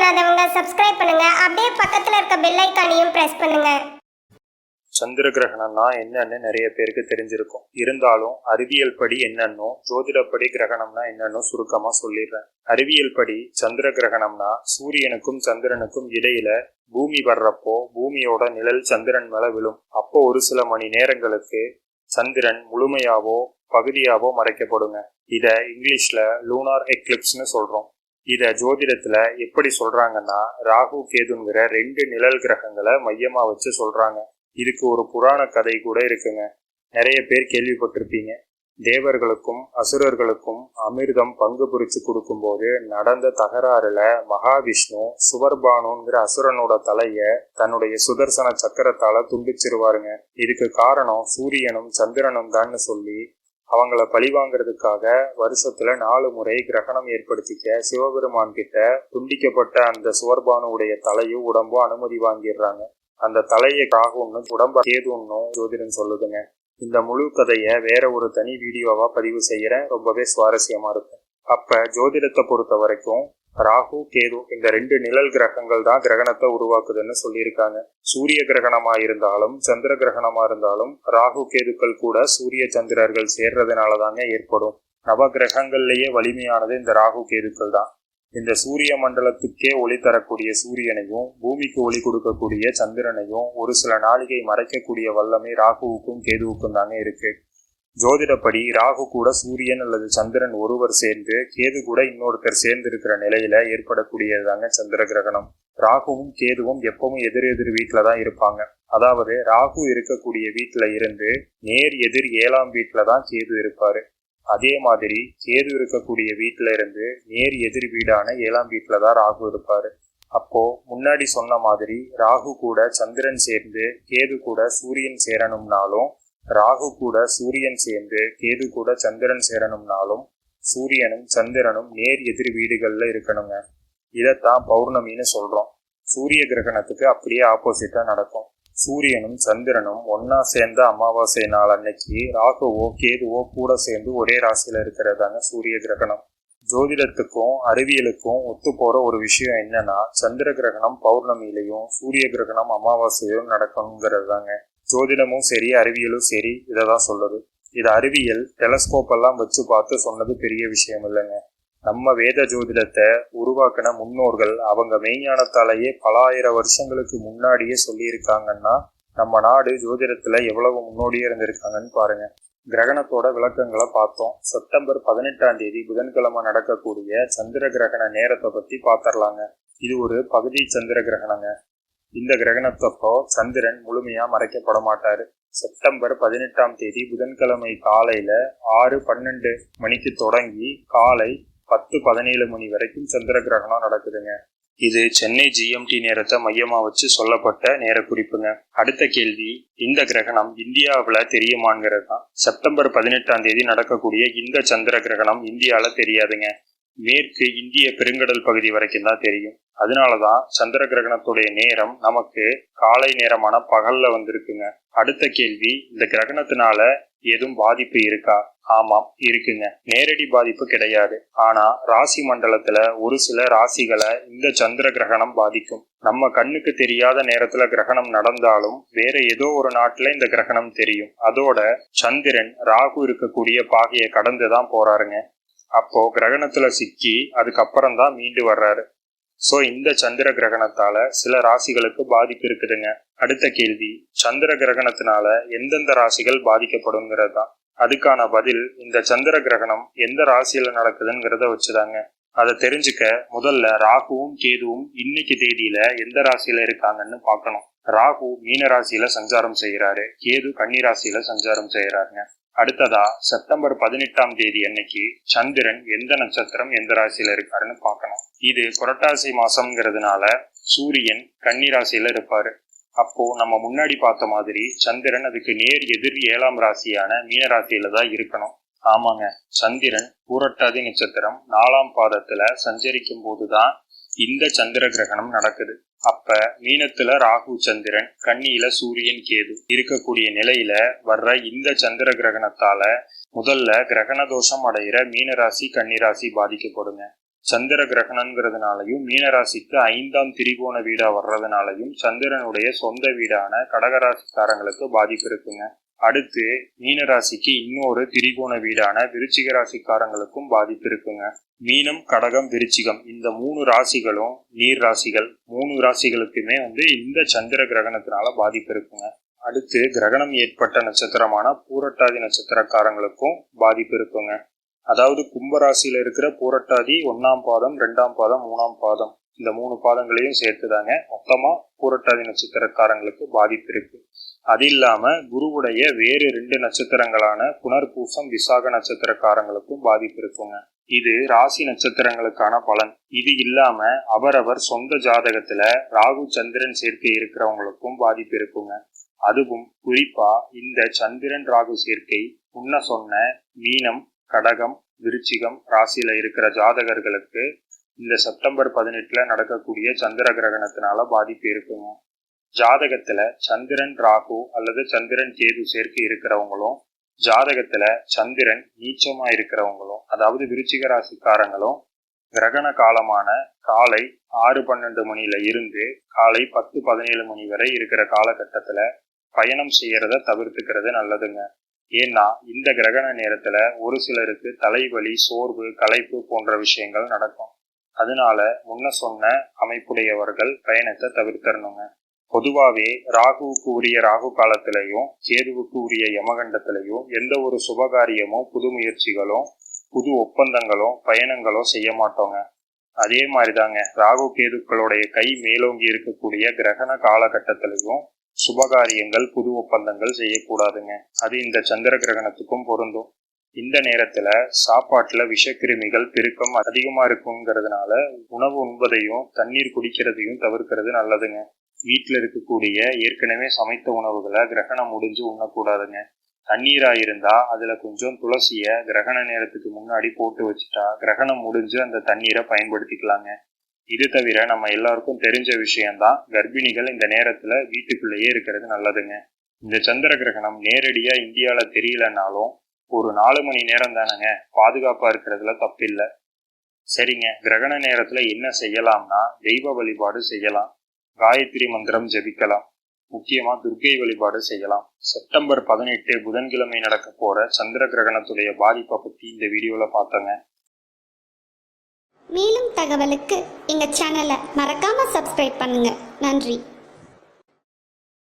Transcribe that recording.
பண்ணாதவங்க சப்ஸ்கிரைப் பண்ணுங்க. அப்படியே பக்கத்துல இருக்க பெல் ஐக்கானையும் பிரஸ் பண்ணுங்க. சந்திர கிரகணம்னா என்னன்னு நிறைய பேருக்கு தெரிஞ்சிருக்கும். இருந்தாலும் அறிவியல் படி என்னன்னோ ஜோதிடப்படி கிரகணம்னா என்னன்னு சுருக்கமா சொல்லிடுறேன். அறிவியல் படி சந்திர கிரகணம்னா சூரியனுக்கும் சந்திரனுக்கும் இடையில பூமி வர்றப்போ பூமியோட நிழல் சந்திரன் மேல விழும். அப்போ ஒரு சில மணி நேரங்களுக்கு சந்திரன் முழுமையாவோ பகுதியாவோ மறைக்கப்படுங்க. இத இங்கிலீஷ்ல லூனார் எக்லிப்ஸ்னு சொல்றோம். இதை ஜோதிடத்தில் எப்படி சொல்கிறாங்கன்னா ராகு கேதுங்கிற ரெண்டு நிழல் கிரகங்களை மையமாக வச்சு சொல்கிறாங்க இதுக்கு ஒரு புராண கதை கூட இருக்குங்க. நிறைய பேர் கேள்விப்பட்டிருப்பீங்க. தேவர்களுக்கும் அசுரர்களுக்கும் அமிர்தம் பங்கு பிரித்து கொடுக்கும்போது நடந்த தகராறுல மகாவிஷ்ணு சுவர்பானுங்கிற அசுரனோட தலைய தன்னுடைய சுதர்சன சக்கரத்தால துண்டிச்சிருவாருங்க. இதுக்கு காரணம் சூரியனும் சந்திரனும் தான்னு சொல்லி அவங்கள பழிவாங்கிறதுக்காக வருஷத்துல நாலு முறை கிரகணம் ஏற்படுத்திக்க சிவபெருமான் கிட்ட துண்டிக்கப்பட்ட அந்த சுவர்பானுடைய தலையும் உடம்பும் அனுமதி வாங்கிடுறாங்க. அந்த தலையை காகும்னு உடம்ப கேதுன்னும் ஜோதிடம் சொல்லுதுங்க. இந்த முழு கதையை வேற ஒரு தனி வீடியோவா பதிவு செய்யறேன். ரொம்பவே சுவாரஸ்யமா இருக்கும். அப்ப ஜோதிடத்தை பொறுத்த வரைக்கும் ராகு கேது இந்த ரெண்டு நிழல் கிரகங்கள் தான் கிரகணத்தை உருவாக்குதுன்னு சொல்லியிருக்காங்க. சூரிய கிரகணமா இருந்தாலும் சந்திர கிரகணமா இருந்தாலும் ராகு கேதுக்கள் கூட சூரிய சந்திரர்கள் சேர்றதுனால தாங்க ஏற்படும். நவ கிரகங்கள்லேயே வலிமையானது இந்த ராகு கேதுக்கள் தான். இந்த சூரிய மண்டலத்துக்கே ஒளி தரக்கூடிய சூரியனையும் பூமிக்கு ஒளி கொடுக்கக்கூடிய சந்திரனையும் ஒரு சில நாளிகை மறைக்கக்கூடிய வல்லமை ராகுவுக்கும் கேதுவுக்கும் தாங்க இருக்கு. ஜோதிடப்படி ராகு கூட சூரியன் அல்லது சந்திரன் ஒருவர் சேர்ந்து கேது கூட இன்னொருத்தர் சேர்ந்து இருக்கிற நிலையில ஏற்படக்கூடியதுதாங்க சந்திர கிரகணம். ராகுவும் கேதுவும் எப்பவும் எதிர் எதிர் வீட்டில தான் இருப்பாங்க. அதாவது ராகு இருக்கக்கூடிய வீட்டில இருந்து நேர் எதிர் ஏழாம் வீட்டில தான் கேது இருப்பாரு. அதே மாதிரி கேது இருக்கக்கூடிய வீட்டில இருந்து நேர் எதிர் வீடான ஏழாம் வீட்டில தான் ராகு இருப்பாரு. அப்போ முன்னாடி சொன்ன மாதிரி ராகு கூட சந்திரன் சேர்ந்து கேது கூட சூரியன் சேரணும்னாலும் ராகு கூட சூரியன் சேர்ந்து கேது கூட சந்திரன் சேரணும்னாலும் சூரியனும் சந்திரனும் நேர் எதிர் வீடுகள்ல இருக்கணுங்க. இதைத்தான் பௌர்ணமின்னு சொல்றோம். சூரிய கிரகணத்துக்கு அப்படியே ஆப்போசிட்டா நடக்கும். சூரியனும் சந்திரனும் ஒன்னா சேர்ந்த அமாவாசை நாள் அன்னைக்கு ராகுவோ கேதுவோ கூட சேர்ந்து ஒரே ராசியில இருக்கிறதாங்க சூரிய கிரகணம். ஜோதிடத்துக்கும் அறிவியலுக்கும் ஒத்து போற ஒரு விஷயம் என்னன்னா சந்திர கிரகணம் பௌர்ணமியிலையும் சூரிய கிரகணம் அமாவாசையிலும் நடக்கணுங்கிறது தாங்க ஜோதிடமும் சரி அறிவியலும் சரி இதை தான் சொல்லுது இது அறிவியல் டெலஸ்கோப் எல்லாம் வச்சு பார்த்து சொன்னது பெரிய விஷயம் இல்லைங்க. நம்ம வேத ஜோதிடத்தை உருவாக்கின முன்னோர்கள் அவங்க மெய்ஞானத்தாலேயே பல ஆயிரம் வருஷங்களுக்கு முன்னாடியே சொல்லியிருக்காங்கன்னா நம்ம நாடு ஜோதிடத்துல எவ்வளவு முன்னோடியே இருந்திருக்காங்கன்னு பாருங்க. கிரகணத்தோட விளக்கங்களை பார்த்தோம். செப்டம்பர் பதினெட்டாம் தேதி புதன்கிழமை நடக்கக்கூடிய சந்திர கிரகண நேரத்தை பத்தி பார்த்துடலாங்க. இது ஒரு பகுதி சந்திர கிரகணங்க. இந்த கிரகணத்தப்போ சந்திரன் முழுமையா மறைக்கப்பட மாட்டாரு செப்டம்பர் பதினெட்டாம் தேதி புதன்கிழமை காலையில ஆறு பன்னெண்டு மணிக்கு தொடங்கி காலை பத்து பதினேழு மணி வரைக்கும் சந்திர கிரகணம் நடக்குதுங்க. இது சென்னை ஜிஎம்டி நேரத்தை மையமா வச்சு சொல்லப்பட்ட நேர குறிப்புங்க. அடுத்த கேள்வி இந்த கிரகணம் இந்தியாவில் தெரியுமாங்கிறது தான். செப்டம்பர் பதினெட்டாம் தேதி நடக்கக்கூடிய இந்த சந்திர கிரகணம் இந்தியாவில் தெரியாதுங்க. மேற்கு இந்திய பெருங்கடல் பகுதி வரைக்கும் தான் தெரியும். அதனாலதான் சந்திர கிரகணத்துடைய நேரம் நமக்கு காலை நேரமான பகல்ல வந்திருக்குங்க. அடுத்த கேள்வி இந்த கிரகணத்தினால எதுவும் பாதிப்பு இருக்கா? ஆமாம் இருக்குங்க. நேரடி பாதிப்பு கிடையாது. ஆனா ராசி மண்டலத்துல ஒரு சில ராசிகளை இந்த சந்திர கிரகணம் பாதிக்கும். நம்ம கண்ணுக்கு தெரியாத நேரத்துல கிரகணம் நடந்தாலும் வேற ஏதோ ஒரு நாட்டுல இந்த கிரகணம் தெரியும். அதோட சந்திரன் ராகு இருக்கக்கூடிய பாகையை கடந்துதான் போறாருங்க. அப்போ கிரகணத்துல சிக்கி அதுக்கப்புறம் தான் மீண்டு வர்றாரு. சோ இந்த சந்திர கிரகணத்தால சில ராசிகளுக்கு பாதிப்பு இருக்குதுங்க. அடுத்த கேள்வி சந்திர கிரகணத்தினால எந்தெந்த ராசிகள் பாதிக்கப்படுங்கிறது தான் அதுக்கான பதில் இந்த சந்திர கிரகணம் எந்த ராசியில நடக்குதுங்கிறத வச்சுதாங்க. அதை தெரிஞ்சுக்க முதல்ல ராகுவும் கேதுவும் இன்னைக்கு தேதியில எந்த ராசியில இருக்காங்கன்னு பார்க்கணும். ராகு மீன ராசியில சஞ்சாரம் செய்யறாரு கேது கன்னி ராசியில சஞ்சாரம் செய்யறாருங்க அடுத்ததா செப்டம்பர் பதினெட்டாம் தேதி அன்னைக்கு சந்திரன் எந்த நட்சத்திரம் எந்த ராசியில இருக்காருன்னு பார்க்கணும். இது புரட்டாசி மாசம்ங்கிறதுனால சூரியன் கன்னிராசியில இருப்பாரு. அப்போ நம்ம முன்னாடி பார்த்த மாதிரி சந்திரன் அதுக்கு நேர் எதிர் ஏழாம் ராசியான மீனராசியில தான் இருக்கணும். ஆமாங்க சந்திரன் பூரட்டாதி நட்சத்திரம் நாலாம் பாதத்துல சஞ்சரிக்கும் போதுதான் இந்த சந்திர கிரகணம் நடக்குது. அப்ப மீனத்துல ராகு சந்திரன் கண்ணியில சூரியன் கேது இருக்கக்கூடிய நிலையில வர்ற இந்த சந்திர கிரகணத்தால முதல்ல கிரகண தோஷம் அடைகிற மீனராசி கன்னிராசி பாதிக்கப்படுங்க. சந்திர கிரகணங்கிறதுனாலையும் மீனராசிக்கு ஐந்தாம் திரிகோண வீடா வர்றதுனாலையும் சந்திரனுடைய சொந்த வீடான கடகராசிக்காரங்களுக்கு பாதிப்பு இருக்குங்க. அடுத்து மீனராசிக்கு இன்னொரு திரிகோண வீடான விருச்சிக ராசிக்காரங்களுக்கும் பாதிப்பு இருக்குங்க மீனம் கடகம் விருச்சிகம் இந்த மூணு ராசிகளும் நீர் ராசிகள். மூணு ராசிகளுக்குமே வந்து இந்த சந்திர கிரகணத்தினால பாதிப்பு இருக்குங்க அடுத்து கிரகணம் ஏற்பட்ட நட்சத்திரமான பூரட்டாதி நட்சத்திரக்காரங்களுக்கும் பாதிப்பு இருக்குங்க அதாவது கும்பராசியில இருக்கிற பூரட்டாதி ஒன்னாம் பாதம் ரெண்டாம் பாதம் மூணாம் பாதம் இந்த மூணு பாதங்களையும் சேர்த்துதாங்க. மொத்தமா பூரட்டாதி நட்சத்திரக்காரங்களுக்கு பாதிப்பு இருக்கு அது இல்லாம குருவுடைய வேறு ரெண்டு நட்சத்திரங்களான புனர்பூசம் விசாக நட்சத்திரக்காரங்களுக்கும் பாதிப்பு இருக்குங்க. இது ராசி நட்சத்திரங்களுக்கான பலன். இது இல்லாம அவரவர் சொந்த ஜாதகத்துல ராகு சந்திரன் சேர்க்கை இருக்கிறவங்களுக்கும் பாதிப்பு இருக்குங்க. அதுவும் குறிப்பா இந்த சந்திரன் ராகு சேர்க்கை முன்ன சொன்ன மீனம் கடகம் விருச்சிகம் ராசியில இருக்கிற ஜாதகர்களுக்கு இந்த செப்டம்பர் பதினெட்டுல நடக்கக்கூடிய சந்திர கிரகணத்தினால பாதிப்பு இருக்குங்க. ஜாதகத்துல சந்திரன் ராகு அல்லது சந்திரன் கேது சேர்க்கை இருக்கிறவங்களும் ஜாதகத்துல சந்திரன் நீச்சமா இருக்கிறவங்களும் அதாவது விருச்சிக ராசிக்காரங்களும் கிரகண காலமான காலை ஆறு பன்னெண்டு மணியில இருந்து காலை பத்து பதினேழு மணி வரை இருக்கிற காலகட்டத்துல பயணம் செய்யறத தவிர்த்துக்கிறது நல்லதுங்க. ஏன்னா இந்த கிரகண நேரத்துல ஒரு சிலருக்கு தலைவலி சோர்வு களைப்பு போன்ற விஷயங்கள் நடக்கும். அதனால முன்ன சொன்ன அமைப்புடையவர்கள் பயணத்தை தவிர்த்தரணுங்க பொதுவாகவே ராகுவுக்கு உரிய ராகு காலத்திலையும் கேதுவுக்கு உரிய யமகண்டத்திலையும் எந்த ஒரு சுபகாரியமும் புது முயற்சிகளும் புது ஒப்பந்தங்களும் பயணங்களோ செய்ய மாட்டோங்க. அதே மாதிரிதாங்க ராகு கேதுக்களுடைய கை மேலோங்கி இருக்கக்கூடிய கிரகண காலகட்டத்திலையும் சுபகாரியங்கள் புது ஒப்பந்தங்கள் செய்யக்கூடாதுங்க. அது இந்த சந்திர கிரகணத்துக்கும் பொருந்தும். இந்த நேரத்தில் சாப்பாட்டில் விஷக்கிருமிகள் பெருக்கம் அதிகமாக இருக்குங்கிறதுனால உணவு உண்பதையும் தண்ணீர் குடிக்கிறதையும் தவிர்க்கிறது நல்லதுங்க. வீட்டில் இருக்கக்கூடிய ஏற்கனவே சமைத்த உணவுகளை கிரகணம் முடிஞ்சு உண்ணக்கூடாதுங்க. தண்ணீராக இருந்தால் அதில் கொஞ்சம் துளசியை கிரகண நேரத்துக்கு முன்னாடி போட்டு வச்சுட்டா கிரகணம் முடிஞ்சு அந்த தண்ணீரை பயன்படுத்திக்கலாங்க. இது தவிர நம்ம எல்லாருக்கும் தெரிஞ்ச விஷயம்தான் கர்ப்பிணிகள் இந்த நேரத்தில் வீட்டுக்குள்ளேயே இருக்கிறது நல்லதுங்க. இந்த சந்திர கிரகணம் நேரடியாக இந்தியாவில் தெரியலனாலும் ஒரு நாலு மணி நேரம் தானேங்க. பாதுகாப்பாக இருக்கிறதுல தப்பில்லை. சரிங்க கிரகண நேரத்தில் என்ன செய்யலாம்னா தெய்வ வழிபாடு செய்யலாம். காயத்ரி மந்திரம் ஜெபிக்கலாம். முக்கியமா துர்கை வழிபாடு செய்யலாம். செப்டம்பர் பதினெட்டு புதன்கிழமை நடக்க போற சந்திர கிரகணத்துடைய பாதிப்பை பத்தி இந்த வீடியோல பார்த்தோங்க. மேலும் தகவலுக்கு எங்கள் சேனலை மறக்காமல் சப்ஸ்கிரைப் பண்ணுங்கள் நன்றி.